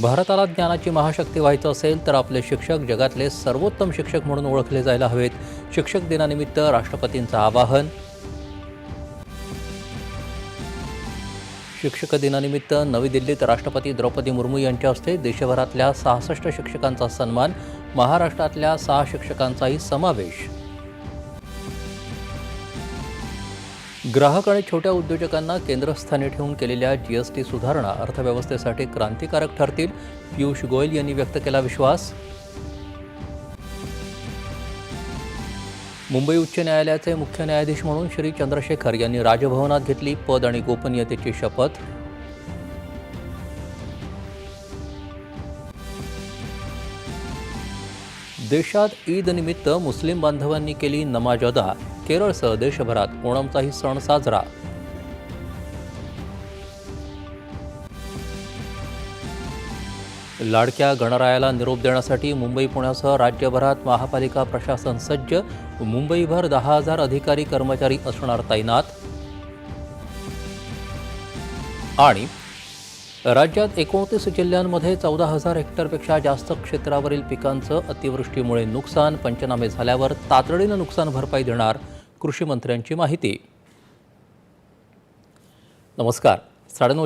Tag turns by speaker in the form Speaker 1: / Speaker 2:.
Speaker 1: भारताला ज्ञानाची महाशक्ती व्हायचं असेल तर आपले शिक्षक जगातले सर्वोत्तम शिक्षक म्हणून ओळखले जायला हवेत. शिक्षक दिनानिमित्त राष्ट्रपतींचं आवाहन. शिक्षक दिनानिमित्त नवी दिल्लीत राष्ट्रपती द्रौपदी मुर्मू यांच्या हस्ते देशभरातल्या सहासष्ट शिक्षकांचा सन्मान महाराष्ट्रातल्या सहा शिक्षकांचाही समावेश. ग्राहक आणि छोट्या उद्योजकांना केंद्रस्थानी ठेवून केलेल्या जीएसटी सुधारणा अर्थव्यवस्थेसाठी क्रांतिकारक ठरतील पियुष गोयल यांनी व्यक्त केला विश्वास. मुंबई उच्च न्यायालयाचे मुख्य न्यायाधीश म्हणून श्री चंद्रशेखर यांनी राजभवनात घेतली पद आणि गोपनीयतेची शपथ. देशात ईदनिमित्त मुस्लिम बांधवांनी केली नमाज अदा. केरळसह देशभरात ओणमचाही सण साजरा. लाडक्या गणरायाला निरोप देण्यासाठी मुंबई पुण्यासह राज्यभरात महापालिका प्रशासन सज्ज. मुंबईभर दहा हजार अधिकारी कर्मचारी असणार तैनात. आणि राज्यात एकोणतीस जिल्ह्यांमध्ये चौदा हजार हेक्टरपेक्षा जास्त क्षेत्रावरील पिकांचं अतिवृष्टीमुळे नुकसान पंचनामे झाल्यावर तातडीनं नुकसान भरपाई देणार कृषी मंत्र्यांची माहिती. नमस्कार. साडेनऊ